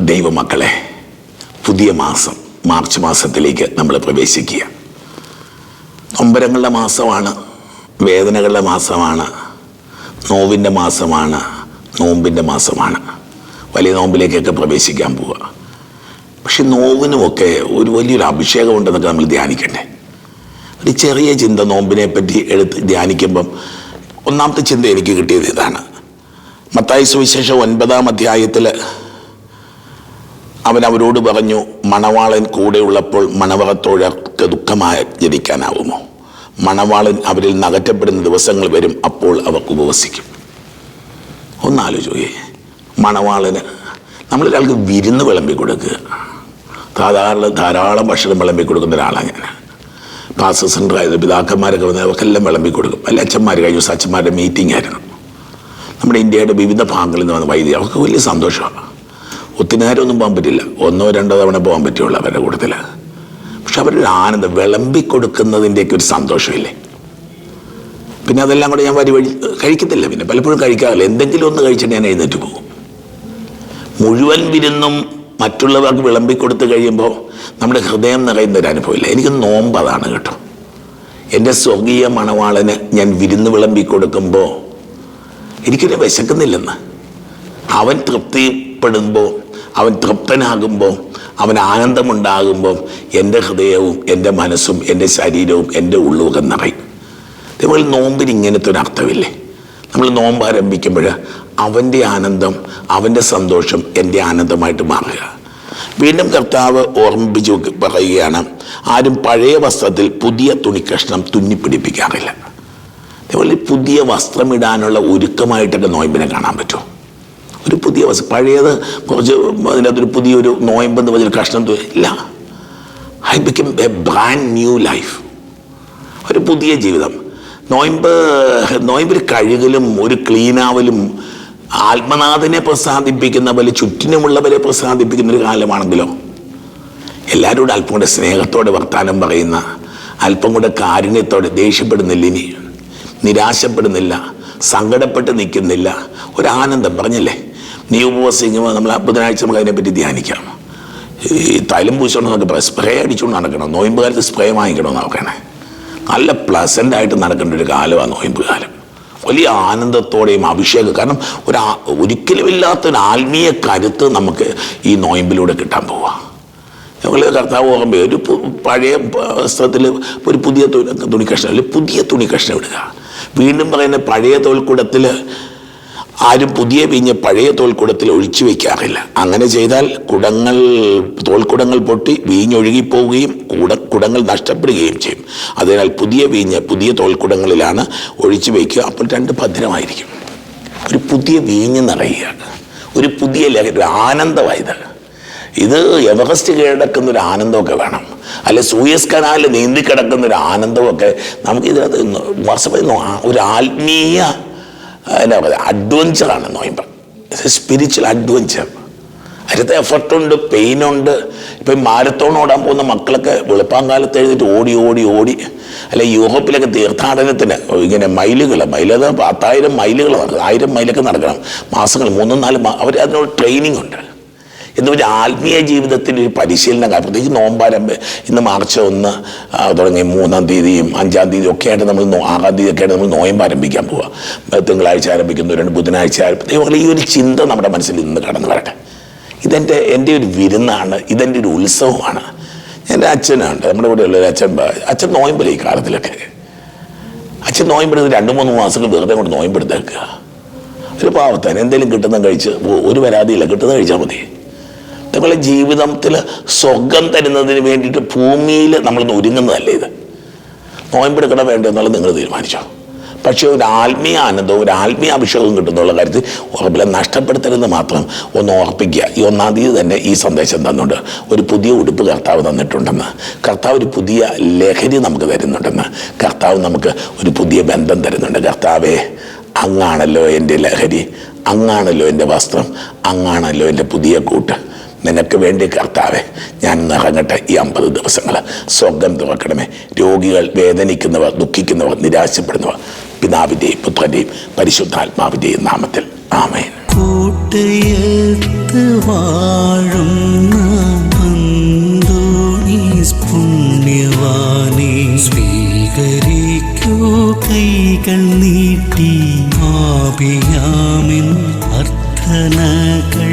ദൈവമക്കളെ പുതിയ മാസം മാർച്ച് മാസത്തിലേക്ക് നമ്മൾ പ്രവേശിക്കുക. നൊമ്പരങ്ങളുടെ മാസമാണ് വേദനകളുടെ മാസമാണ് നോവിന്റെ മാസമാണ് നോമ്പിന്റെ മാസമാണ്. വലിയ നോമ്പിലേക്കൊക്കെ പ്രവേശിക്കാൻ പോവുക. പക്ഷെ നോവിനുമൊക്കെ ഒരു വലിയൊരു അഭിഷേകം ഉണ്ടെന്നൊക്കെ നമ്മൾ ധ്യാനിക്കണ്ടേ? ഒരു ചെറിയ ചിന്ത നോമ്പിനെ പറ്റി എടുത്ത് ധ്യാനിക്കുമ്പം ഒന്നാമത്തെ ചിന്ത എനിക്ക് കിട്ടിയത് ഇതാണ്. മത്തായി സുവിശേഷം ഒൻപതാം അധ്യായത്തിൽ അവൻ അവരോട് പറഞ്ഞു മണവാളൻ കൂടെ ഉള്ളപ്പോൾ മണവറത്തോഴർക്ക് ദുഃഖമായി ജനിക്കാനാവുമോ? മണവാളൻ അവരിൽ നകറ്റപ്പെടുന്ന ദിവസങ്ങൾ വരും അപ്പോൾ അവർക്ക് ഉപവസിക്കും. ഒന്നാലോചിക്കേ മണവാളന് നമ്മളൊരാൾക്ക് വിരുന്ന് വിളമ്പി കൊടുക്കുക സാധാരണ ധാരാളം ഭക്ഷണം വിളമ്പി കൊടുക്കുന്ന ഒരാളാണ് ഞാൻ. പാസ് സെന്റർ ആയത് പിതാക്കന്മാരൊക്കെ വന്ന് അവർക്കെല്ലാം വിളമ്പി കൊടുക്കും. അല്ല അച്ഛന്മാർ കഴിഞ്ഞ അച്ഛന്മാരുടെ മീറ്റിംഗ് ആയിരുന്നു. നമ്മുടെ ഇന്ത്യയുടെ വിവിധ ഭാഗങ്ങളിൽ നിന്ന് വന്ന വൈദ്യുതി അവർക്ക് വലിയ സന്തോഷമാണ്. ഒത്തിരി നേരമൊന്നും പോകാൻ പറ്റില്ല. ഒന്നോ രണ്ടോ തവണ പോകാൻ പറ്റുള്ളൂ അവരുടെ കൂട്ടത്തിൽ പക്ഷെ അവരൊരു ആനന്ദം വിളമ്പി കൊടുക്കുന്നതിന്റെയൊക്കെ ഒരു സന്തോഷമില്ലേ? പിന്നെ അതെല്ലാം കൂടെ ഞാൻ വരി വഴി കഴിക്കത്തില്ല പിന്നെ. പലപ്പോഴും കഴിക്കാറില്ല. എന്തെങ്കിലും ഒന്ന് കഴിച്ചിട്ട് ഞാൻ എഴുന്നേറ്റ് പോകും. മുഴുവൻ വിരുന്നും മറ്റുള്ളവർക്ക് വിളമ്പി കൊടുത്തു കഴിയുമ്പോൾ നമ്മുടെ ഹൃദയം നിറയുന്ന ഒരു അനുഭവമില്ല. എനിക്ക് നോമ്പ് അതാണ് കേട്ടോ. എന്റെ സ്വർഗീയ മണവാളന് ഞാൻ വിരുന്ന് വിളമ്പി കൊടുക്കുമ്പോൾ എനിക്കൊരു വിശക്കുന്നില്ലെന്ന്. അവൻ തൃപ്തിപ്പെടുമ്പോൾ അവൻ തൃപ്തനാകുമ്പോൾ അവൻ ആനന്ദമുണ്ടാകുമ്പോൾ എന്റെ ഹൃദയവും എന്റെ മനസ്സും എന്റെ ശരീരവും എന്റെ ഉള്ളുമൊക്കെ നിറയും. അതേപോലെ നോമ്പിന് ഇങ്ങനത്തെ ഒരു അർത്ഥമില്ലേ? നമ്മൾ നോമ്പ് ആരംഭിക്കുമ്പോൾ അവന്റെ ആനന്ദം അവന്റെ സന്തോഷം എന്റെ ആനന്ദമായിട്ട് മാറുക. വീണ്ടും കർത്താവ് ഓർമ്മിപ്പിച്ചു പറയുകയാണ് ആരും പഴയ വസ്ത്രത്തിൽ പുതിയ തുണിക്കഷ്ണം തുന്നിപ്പിടിപ്പിക്കാറില്ല അതേപോലെ പുതിയ വസ്ത്രമിടാനുള്ള ഒരുക്കമായിട്ടൊക്കെ നോയമ്പിനെ കാണാൻ പറ്റുമോ? ഒരു പുതിയ അവസ്ഥ പഴയത് കുറച്ച് അതിനകത്തൊരു പുതിയൊരു നോയമ്പെന്ന് പറഞ്ഞൊരു കഷ്ണം ഇല്ല. I become a brand new life ഒരു പുതിയ ജീവിതം. നോയമ്പ് നോയമ്പിൽ കഴുകലും ഒരു ക്ലീനാവലും ആത്മനാഥനെ പ്രസാദിപ്പിക്കുന്ന പോലെ ചുറ്റിനുമുള്ളവരെ പ്രസാദിപ്പിക്കുന്ന ഒരു കാലമാണെങ്കിലോ. എല്ലാവരോടും അല്പം കൂടെ സ്നേഹത്തോടെ വർത്താനം പറയുന്ന അല്പം കൂടെ കാരുണ്യത്തോടെ ദേഷ്യപ്പെടുന്നില്ല ഇനി. നിരാശപ്പെടുന്നില്ല. സങ്കടപ്പെട്ട് നിൽക്കുന്നില്ല. ഒരാനന്ദം പറഞ്ഞില്ലേ? നീ ഉപവസിക്കുമ്പോൾ നമ്മൾ ബുധനാഴ്ച നമുക്ക് അതിനെപ്പറ്റി ധ്യാനിക്കാം. ഈ തൈലം പൂശോണ്ട് നമുക്ക് സ്പ്രേ അടിച്ചുകൊണ്ട് നടക്കണം. നോയമ്പ് കാലത്ത് സ്പ്രേ വാങ്ങിക്കണം നോക്കണേ നല്ല പ്ലസന്റ് ആയിട്ട് നടക്കേണ്ട ഒരു കാലമാണ് നോയമ്പ് കാലം വലിയ ആനന്ദത്തോടെയും അഭിഷേകം. കാരണം ഒരു ഒരിക്കലുമില്ലാത്ത ഒരു ആത്മീയ കരുത്ത് നമുക്ക് ഈ നോയമ്പിലൂടെ കിട്ടാൻ പോവാ. ഞങ്ങൾ കർത്താവ് ഓർമ്മ ഒരു പഴയ വസ്ത്രത്തിൽ ഒരു പുതിയ തുണി തുണി കഷ്ണം അല്ലെങ്കിൽ പുതിയ തുണി കഷ്ണം ഇടുക. വീണ്ടും പറയുന്ന പഴയ തോൽക്കുടത്തിൽ ആരും പുതിയ വീഞ്ഞ് പഴയ തോൽക്കുടത്തിൽ ഒഴിച്ചു വെക്കാറില്ല അങ്ങനെ ചെയ്താൽ കുടങ്ങൾ തോൽക്കുടങ്ങൾ പൊട്ടി വീഞ്ഞൊഴുകിപ്പോവുകയും കുട കുടങ്ങൾ നഷ്ടപ്പെടുകയും ചെയ്യും. അതിനാൽ പുതിയ വീഞ്ഞ് പുതിയ തോൽക്കുടങ്ങളിലാണ് ഒഴിച്ചു വയ്ക്കുക. അപ്പോൾ രണ്ട് ഭദ്രമായിരിക്കും. ഒരു പുതിയ വീഞ്ഞ് നിറയുകയാണ്. ഒരു പുതിയ ലഹരി ആനന്ദമായത് ഇത് എവറസ്റ്റ് കീഴടക്കുന്ന ഒരു ആനന്ദമൊക്കെ വേണം. അല്ലെ സൂയസ് കനാലിൽ നീന്തി കിടക്കുന്ന ഒരു ആനന്ദമൊക്കെ നമുക്ക് വാസ്തവത്തിൽ ഒരു ആത്മീയ എന്നാ പറയുക അഡ്വഞ്ചറാണ് നോയമ്പ്. സ്പിരിച്വൽ അഡ്വഞ്ചർ അതിനകത്ത് എഫർട്ടുണ്ട് പെയിനുണ്ട് ഇപ്പം മാരത്തോൺ ഓടാൻ പോകുന്ന മക്കളൊക്കെ വെളുപ്പാങ്കാലത്ത് എഴുതിയിട്ട് ഓടി ഓടി ഓടി. അല്ലെ യൂറോപ്പിലൊക്കെ തീർത്ഥാടനത്തിന് ഇങ്ങനെ മൈലുകൾ മൈലത് പത്തായിരം മൈലുകൾ നടക്കണം ആയിരം മൈലൊക്കെ നടക്കണം. മാസങ്ങൾ മൂന്നും നാല് അവർ അതിനോട് ട്രെയിനിങ് ഉണ്ട്. എന്ന് പറഞ്ഞാൽ ആത്മീയ ജീവിതത്തിൽ ഒരു പരിശീലനം കാര്യം പ്രത്യേകിച്ച് നോമ്പാരംഭ ഇന്ന് മാർച്ച് ഒന്ന് തുടങ്ങി മൂന്നാം തീയതിയും അഞ്ചാം തീയതിയും ഒക്കെ ആയിട്ട് നമ്മൾ ആറാം തീയതി ഒക്കെ ആയിട്ട് നമ്മൾ നോയമ്പ് ആരംഭിക്കാൻ പോവുക തിങ്കളാഴ്ച ആരംഭിക്കുന്നു രണ്ട് ബുധനാഴ്ച ആരംഭിക്കുന്നു ഈ ഒരു ചിന്ത നമ്മുടെ മനസ്സിൽ ഇന്ന് കടന്നു വരട്ടെ. ഇതെന്റെ എന്റെ ഒരു വിരുന്നാണ് ഇതെന്റെ ഒരു ഉത്സവമാണ്. എന്റെ അച്ഛനുണ്ട് നമ്മുടെ കൂടെ ഉള്ള അച്ഛൻ അച്ഛൻ നോയമ്പില്ല ഈ കാലത്തിലൊക്കെ? അച്ഛൻ നോയമ്പെടുത്ത് രണ്ട് മൂന്ന് മാസങ്ങൾ വെറുതെ കൊണ്ട് നോയമ്പെടുത്തേക്കുക ഒരു പാവത്താൻ എന്തെങ്കിലും കിട്ടുന്ന കഴിച്ച് ഒരു പരാതിയില്ല കിട്ടുന്ന കഴിച്ചാൽ മതി. നിങ്ങളുടെ ജീവിതത്തിൽ സ്വർഗം തരുന്നതിന് വേണ്ടിയിട്ട് ഭൂമിയിൽ നമ്മൾ ഒരുങ്ങുന്നതല്ലേ ഇത്? നോയമ്പെടുക്കണം വേണ്ട എന്നുള്ളത് നിങ്ങൾ തീരുമാനിച്ചോ പക്ഷേ ഒരു ആത്മീയ ആനന്ദവും ഒരു ആത്മീയ അഭിഷേകവും കിട്ടുന്നുള്ള കാര്യത്തിൽ ഉറപ്പില്ല. നഷ്ടപ്പെടുത്തരുതെന്ന് മാത്രം ഒന്ന് ഓർപ്പിക്കുക ഈ ഒന്നാം തീയതി തന്നെ ഈ സന്ദേശം തന്നുണ്ട് ഒരു പുതിയ ഉടുപ്പ് കർത്താവ് തന്നിട്ടുണ്ടെന്ന്. കർത്താവ് ഒരു പുതിയ ലഹരി നമുക്ക് തരുന്നുണ്ടെന്ന്. കർത്താവ് നമുക്ക് ഒരു പുതിയ ബന്ധം തരുന്നുണ്ട്. കർത്താവേ അങ്ങാണല്ലോ എന്റെ ലഹരി. അങ്ങാണല്ലോ എന്റെ വസ്ത്രം. അങ്ങാണല്ലോ എന്റെ പുതിയ കൂട്ട്. നിനക്ക് വേണ്ടി കർത്താവെ ഞാൻ നിറങ്ങട്ടെ ഈ അമ്പത് ദിവസങ്ങൾ. സ്വർഗം തുറക്കണമേ. രോഗികൾ വേദനിക്കുന്നവർ ദുഃഖിക്കുന്നവർ നിരാശപ്പെടുന്നവർ പിതാവിന്റെയും പുത്രന്റെയും പരിശുദ്ധാത്മാവിന്റെയും നാമത്തിൽ. ആമേൻ. കൂട്ടയത്ത് വാഴുന്ന പുണ്യവാനെ കൈകൾ നീട്ടി അർത്ഥനകൾ